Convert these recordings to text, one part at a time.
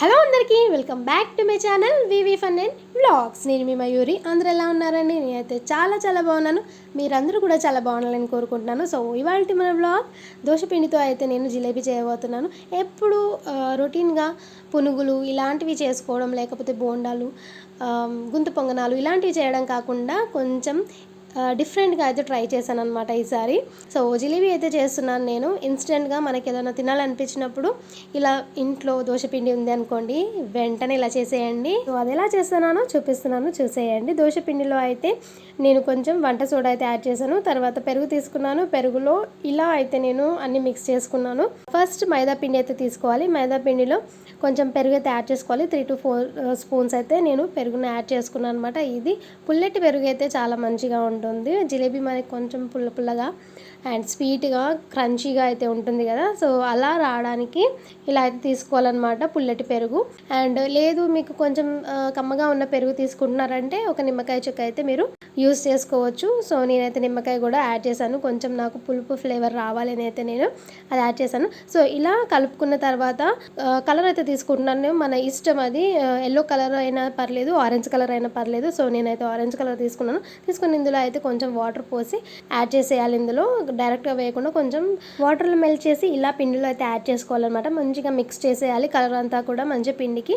Hello అందరికీ welcome back to my channel V V fun and blogs నేను మీ మయూరి. అందరూ ఎలా ఉన్నారండి? నేనైతే చాలా చాలా బాగున్నాను. మీరందరూ కూడా చాలా బాగుండాలని కోరుకుంటున్నాను. సో ఇవాళ మన బ్లాగ్ దోశపిండితో అయితే నేను జిలేబీ చేయబోతున్నాను. ఎప్పుడు రొటీన్గా పునుగులు ఇలాంటివి చేసుకోవడం లేకపోతే బోండాలు గుంత పొంగనాలు ఇలాంటివి చేయడం కాకుండా కొంచెం డిఫరెంట్గా అయితే ట్రై చేశాను అనమాట ఈసారి. సో జిలేబీ అయితే చేస్తున్నాను నేను. ఇన్స్టెంట్గా మనకి ఏదైనా తినాలనిపించినప్పుడు ఇలా ఇంట్లో దోశపిండి ఉంది అనుకోండి వెంటనే ఇలా చేసేయండి. సో అది ఎలా చేస్తున్నానో చూపిస్తున్నాను చూసేయండి. దోశపిండిలో అయితే నేను కొంచెం వంట సోడా అయితే యాడ్ చేశాను. తర్వాత పెరుగు తీసుకున్నాను. పెరుగులో ఇలా అయితే నేను అన్ని మిక్స్ చేసుకున్నాను. ఫస్ట్ మైదా పిండి అయితే తీసుకోవాలి. మైదా పిండిలో కొంచెం పెరుగు అయితే యాడ్ చేసుకోవాలి. త్రీ టు ఫోర్ స్పూన్స్ అయితే నేను పెరుగును యాడ్ చేసుకున్నాను అనమాట ఇది పుల్లెట్ పెరుగు అయితే చాలా మంచిగా ఉంటుంది. జిలేబీ మనకి కొంచెం పుల్ల పుల్లగా అండ్ స్వీట్గా క్రంచీగా అయితే ఉంటుంది కదా. సో అలా రావడానికి ఇలా అయితే తీసుకోవాలన్నమాట పుల్లటి పెరుగు. అండ్ లేదు మీకు కొంచెం కమ్మగా ఉన్న పెరుగు తీసుకుంటున్నారంటే ఒక నిమ్మకాయ చుక్క అయితే మీరు యూస్ చేసుకోవచ్చు. సో నేనైతే నిమ్మకాయ కూడా యాడ్ చేశాను. కొంచెం నాకు పులుపు ఫ్లేవర్ రావాలని అయితే నేను అది యాడ్ చేశాను. సో ఇలా కలుపుకున్న తర్వాత కలర్ అయితే తీసుకుంటున్నాను. మన ఇష్టం అది. ఎల్లో కలర్ అయినా పర్లేదు ఆరెంజ్ కలర్ అయినా పర్లేదు. సో నేనైతే ఆరెంజ్ కలర్ తీసుకున్నాను. తీసుకుని ఇందులో అయితే కొంచెం వాటర్ పోసి యాడ్ చేసేయాలి ఇందులో. డైరెక్ట్గా వేయకుండా కొంచెం వాటర్లో మెల్ట్ చేసి ఇలా పిండిలో అయితే యాడ్ చేసుకోవాలన్నమాట. మంచిగా మిక్స్ చేసేయాలి. కలర్ అంతా కూడా మంచి పిండికి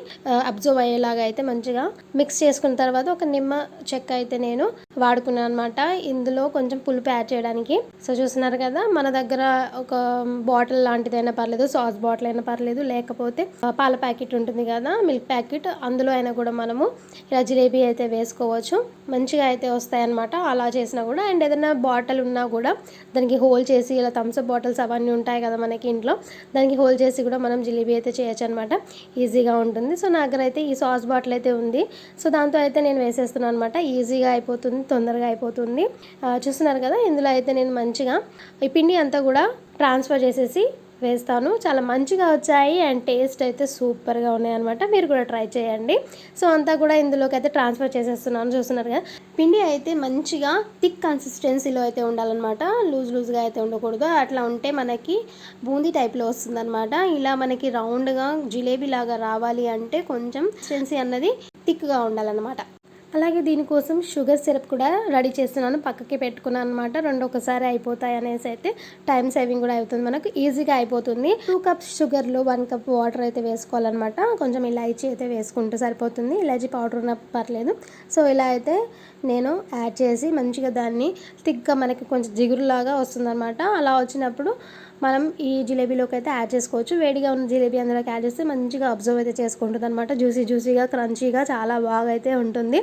అబ్జర్వ్ అయ్యేలాగా అయితే మంచిగా మిక్స్ చేసుకున్న తర్వాత ఒక నిమ్మ చెక్క అయితే నేను వాడుకున్నాను అనమాట ఇందులో కొంచెం పులుపు యాడ్ చేయడానికి. సో చూస్తున్నారు కదా మన దగ్గర ఒక బాటిల్ లాంటిదైనా పర్లేదు సాస్ బాటిల్ అయినా పర్లేదు లేకపోతే పాల ప్యాకెట్ ఉంటుంది కదా మిల్క్ ప్యాకెట్ అందులో అయినా కూడా మనము ఇలా జిలేబీ అయితే వేసుకోవచ్చు. మంచిగా అయితే వస్తాయన్నమాట. అలా చేసినా కూడా అండ్ ఏదైనా బాటిల్ ఉన్నా కూడా దానికి హోల్ చేసి ఇలా థమ్స్అప్ బాటిల్స్ అవన్నీ ఉంటాయి కదా మనకి ఇంట్లో దానికి హోల్ చేసి కూడా మనం జిలేబీ అయితే చేయొచ్చు అనమాట ఈజీగా ఉంటుంది. సో నా దగ్గర అయితే ఈ సాస్ బాటిల్ అయితే ఉంది. సో దాంతో అయితే నేను వేసేస్తున్నాను అనమాట ఈజీగా అయిపోతుంది. తొందరగా అయిపోతుంది. చూస్తున్నారు కదా ఇందులో అయితే నేను మంచిగా ఈ పిండి అంతా కూడా ట్రాన్స్ఫర్ చేసేసి వేస్తాను. చాలా మంచిగా వచ్చాయి అండ్ టేస్ట్ అయితే సూపర్గా ఉన్నాయి అనమాట మీరు కూడా ట్రై చేయండి. సో అంతా కూడా ఇందులోకి అయితే ట్రాన్స్ఫర్ చేసేస్తున్నాను. చూస్తున్నారు కదా పిండి అయితే మంచిగా థిక్ కన్సిస్టెన్సీలో అయితే ఉండాలన్నమాట. లూజ్ లూజ్గా అయితే ఉండకూడదు. అట్లా ఉంటే మనకి బూందీ టైప్లో వస్తుందన్నమాట. ఇలా మనకి రౌండ్గా జిలేబీ లాగా రావాలి అంటే కొంచెం కన్సిస్టెన్సీ అన్నది థిక్గా ఉండాలన్నమాట. అలాగే దీనికోసం షుగర్ సిరప్ కూడా రెడీ చేస్తున్నాను. పక్కకి పెట్టుకున్నాను అనమాట రెండు ఒకసారి అయిపోతాయి అనేసి అయితే టైం సేవింగ్ కూడా అవుతుంది మనకు. ఈజీగా అయిపోతుంది. టూ కప్స్ షుగర్లో వన్ కప్ వాటర్ అయితే వేసుకోవాలన్నమాట. కొంచెం ఇలాచీ అయితే వేసుకుంటే సరిపోతుంది. ఇలాచీ పౌడర్ ఉన్న పర్లేదు. సో ఇలా అయితే నేను యాడ్ చేసి మంచిగా దాన్ని థిక్గా మనకి కొంచెం జిగురులాగా వస్తుందన్నమాట. అలా వచ్చినప్పుడు మనం ఈ జిలేబీలోకి అయితే యాడ్ చేసుకోవచ్చు. వేడిగా ఉన్న జిలేబీ అందులోకి యాడ్ చేస్తే మంచిగా అబ్జర్వ్ అయితే చేసుకుంటుంది అనమాట జ్యూసీ జ్యూసీగా క్రంచీగా చాలా బాగా అయితే ఉంటుంది.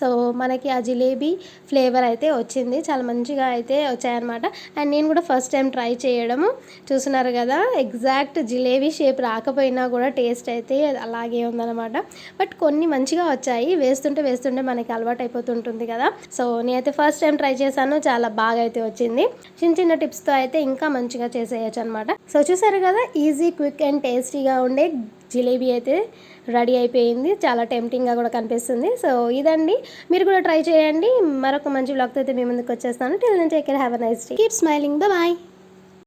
సో మనకి ఆ జిలేబీ ఫ్లేవర్ అయితే వచ్చింది. చాలా మంచిగా అయితే వచ్చాయన్నమాట. అండ్ నేను కూడా ఫస్ట్ టైం ట్రై చేయడము. చూస్తున్నారు కదా ఎగ్జాక్ట్ జిలేబీ షేప్ రాకపోయినా కూడా టేస్ట్ అయితే అలాగే ఉందన్నమాట. బట్ కొన్ని మంచిగా వచ్చాయి. వేస్తుంటే వేస్తుంటే మనకి అలవాటు అయిపోతుంటుంది కదా. సో నేనైతే ఫస్ట్ టైం ట్రై చేశాను. చాలా బాగా అయితే వచ్చింది. చిన్న చిన్న టిప్స్తో అయితే ఇంకా మంచిగా చేసేయచ్చు అనమాట సో చూసారు కదా ఈజీ క్విక్ అండ్ టేస్టీగా ఉండే జిలేబీ అయితే రెడీ అయిపోయింది. చాలా టెంప్టింగ్గా కూడా కనిపిస్తుంది. సో ఇదండి. మీరు కూడా ట్రై చేయండి. మరొక మంచి బ్లాగ్తో అయితే మీ ముందుకు వచ్చేస్తాను. టిల్ నేను take care have a nice day keep smiling bye